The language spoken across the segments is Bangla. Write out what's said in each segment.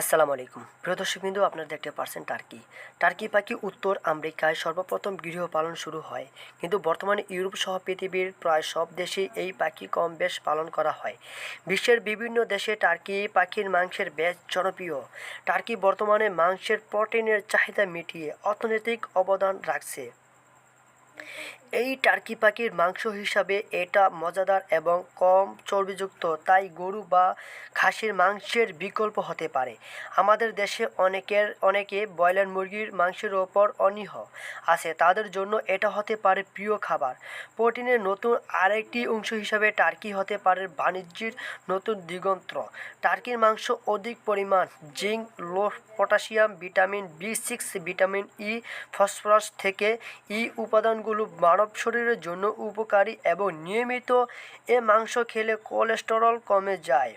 আসসালামু আলাইকুম। প্রিয় দর্শকবিন্দু আপনারা দেখতে পারছেন টার্কি। টার্কি পাখি উত্তর আমেরিকায় সর্বপ্রথম গৃহপালন শুরু হয়। কিন্তু বর্তমানে ইউরোপ সহ পৃথিবীর প্রায় সব দেশে এই পাখি কম বেশ পালন করা হয়। বিশ্বের বিভিন্ন দেশে টার্কি পাখির মাংসের বেশ জনপ্রিয়। টার্কি বর্তমানে মাংসের প্রোটিনের চাহিদা মিটিয়ে অর্থনৈতিক অবদান রাখছে। এই টার্কি পাখির মাংস হিসাবে এটা মজাদার এবং কম চর্বিযুক্ত, তাই গরু বা খাসির মাংসের বিকল্প হতে পারে। আমাদের দেশে অনেকের, অনেকে ব্রয়লার মুরগির মাংসের ওপর অনীহ আছে, তাদের জন্য এটা হতে পারে প্রিয় খাবার। প্রোটিনের নতুন আরেকটি অংশ হিসাবে টার্কি হতে পারে বাণিজ্যের নতুন দিগন্ত। টার্কির মাংস অধিক পরিমাণ, zinc, low potassium, vitamin B six, vitamin E, phosphorus থেকে ই উপাদানগুলো মানব শরীরের জন্য উপকারী এবং নিয়মিত এ মাংস খেলে কোলেস্টেরল কমে যায়।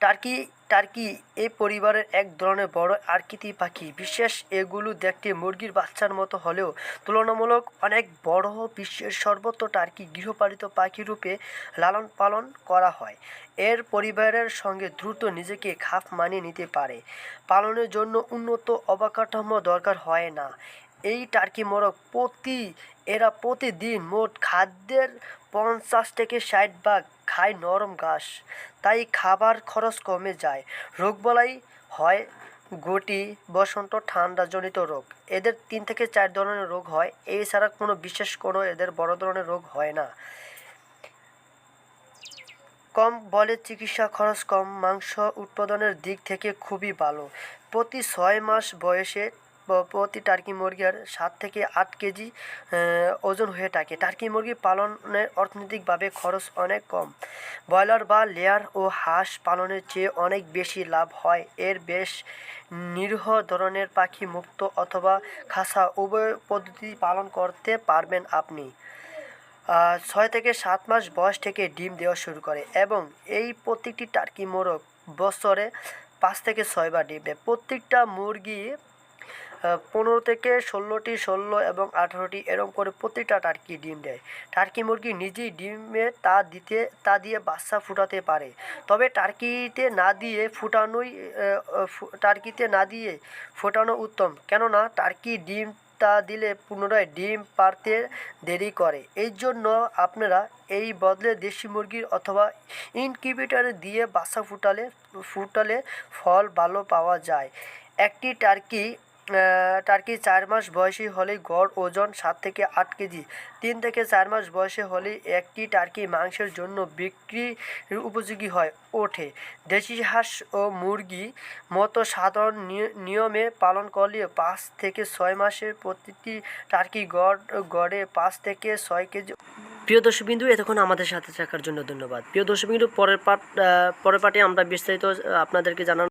টার্কি টার্কি এই পরিবারের এক ধরনের বড় আকৃতি পাখি। বিশেষ এগুলো দেখতে মুরগির বাচ্চার মতো হলেও তুলনামূলক অনেক বড় বিশ্বের সর্বত্র টার্কি গৃহপালিত পাখি রূপে লালন পালন করা হয়। এর পরিবারের সঙ্গে দ্রুত নিজেকে খাপ মানিয়ে নিতে পারে। পালনের জন্য উন্নত অবকাঠামো দরকার হয় না। এই টার্কি মোরগ প্রতি, এরা প্রতিদিন মোট খাদ্যের পঞ্চাশ থেকে ষাট ভাগ খায় নরম ঘাস। তাই খাবার খরচ কমে যায়। রোগবালাই হয় গটি, বসন্ত ঠান্ডাজনিত রোগ। এদের তিন থেকে চার ধরনের রোগ হয়। এছাড়া কোনো বিশেষ কোনো এদের বড় ধরনের রোগ হয় না। কম বলে চিকিৎসা খরচ কম, মাংস উৎপাদনের দিক থেকে খুবই ভালো। প্রতি ছয় মাস বয়সে প্রতি টার্কি মুরগির সাত থেকে আট কেজি ওজন হয়ে থাকে। টার্কি মুরগি পালনের অর্থনৈতিকভাবে খরচ অনেক কম। ব্রয়লার বা লেয়ার ও হাঁস পালনের চেয়ে অনেক বেশি লাভ হয়। এর বেশ নিরীহ ধরনের পাখি মুক্ত অথবা খাসা উভয় পদ্ধতি পালন করতে পারবেন আপনি। ছয় থেকে সাত মাস বয়স থেকে ডিম দেওয়া শুরু করে এবং এই প্রত্যেকটি টার্কি মোরগ বছরে পাঁচ থেকে ছয়বার ডিম দেয়। প্রত্যেকটা মুরগি পনেরো থেকে ষোলোটি, ষোলো এবং আঠারোটি এরকম করে প্রত্যেকটা টার্কি ডিম দেয়। টার্কি মুরগি নিজেই ডিমে তা দিতে, তা দিয়ে বাচ্চা ফুটাতে পারে। তবে টার্কিতে না দিয়ে ফুটানোই টার্কিতে না দিয়ে ফোটানো উত্তম। কেননা টার্কি ডিম তা দিলে পুনরায় ডিম পারতে দেরি করে। এই জন্য আপনারা এই বদলে দেশি মুরগির অথবা ইনকিউবেটারে দিয়ে বাচ্চা ফুটালে ফুটালে ফল ভালো পাওয়া যায়। একটি টার্কি টার্কি চার মাস বয়সী হলেই গড় ওজন সাত থেকে আট কেজি। তিন থেকে চার মাস বয়সে হলেই একটি টার্কি মাংসের জন্য বিক্রি উপযোগী হয়, ওঠে। দেশি হাঁস ও মুরগি মতো সাধারণ নিয়- নিয়মে পালন করলে পাঁচ থেকে ছয় মাসের প্রতিটি টার্কি গড়, গড়ে পাঁচ থেকে ছয় কেজি। প্রিয় দর্শকবিন্দু, এতক্ষণ আমাদের সাথে থাকার জন্য ধন্যবাদ। প্রিয় দর্শকবিন্দু, পরের পাঠ পরের পাঠে আমরা বিস্তারিত আপনাদেরকে জানানো